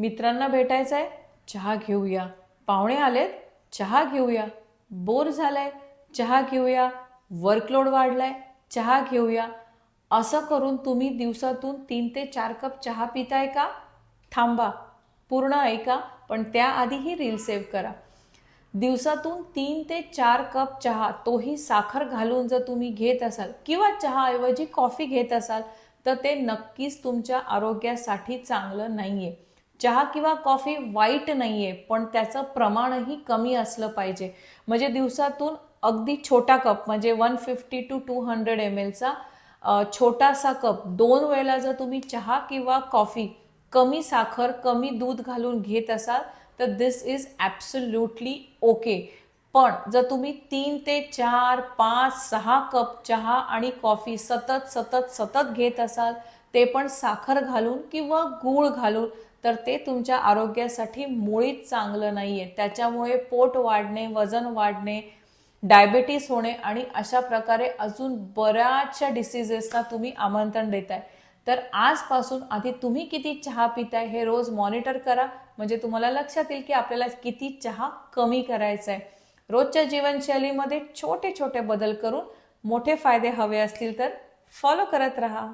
मित्रांना भेटायचं आहे चहा घेऊया. पाहुणे आलेत चहा घेऊया. बोर झालाय चहा घेऊया. वर्कलोड वाढलाय चहा घेऊया. असं करून तुम्ही दिवसातून तीन ते चार कप चहा पिताय का? थांबा पूर्ण ऐका पण त्याआधी ही रील सेव्ह करा. दिवसातून तीन ते चार कप चहा तोही साखर घालून जर तुम्ही घेत असाल किंवा चहाऐवजी कॉफी घेत असाल तर ते नक्कीच तुमच्या आरोग्यासाठी चांगलं नाही आहे चहा किंवा कॉफी वाईट नाही आहे पण त्याचं प्रमाणही कमी असलं पाहिजे. म्हणजे दिवसातून अगदी छोटा कप म्हणजे one fifty to two hundred M एलचा छोटासा कप दोन वेळेला जर तुम्ही चहा किंवा कॉफी कमी साखर कमी दूध घालून घेत असाल तर दिस इज ॲब्सल्युटली ओके पण जर तुम्ही तीन ते चार पाच सहा कप चहा आणि कॉफी सतत सतत सतत घेत असाल ते पण साखर घालून किंवा गूळ घालून तर ते तुमच्या आरोग्यासाठी मुळीच चांगलं नाही आहे त्याच्यामुळे पोट वाढणे वजन वाढणे डायबेटीस होणे आणि अशा प्रकारे अजून बऱ्याचशा डिसिजेसना तुम्ही आमंत्रण देताय. तर आजपासून आधी तुम्ही किती चहा पिताय हे रोज मॉनिटर करा. म्हणजे तुम्हाला लक्षात येईल की आपल्याला किती चहा कमी करायचा आहे रोजच्या जीवनशैलीमध्ये छोटे छोटे बदल करून मोठे फायदे हवे असतील तर फॉलो करत राहा.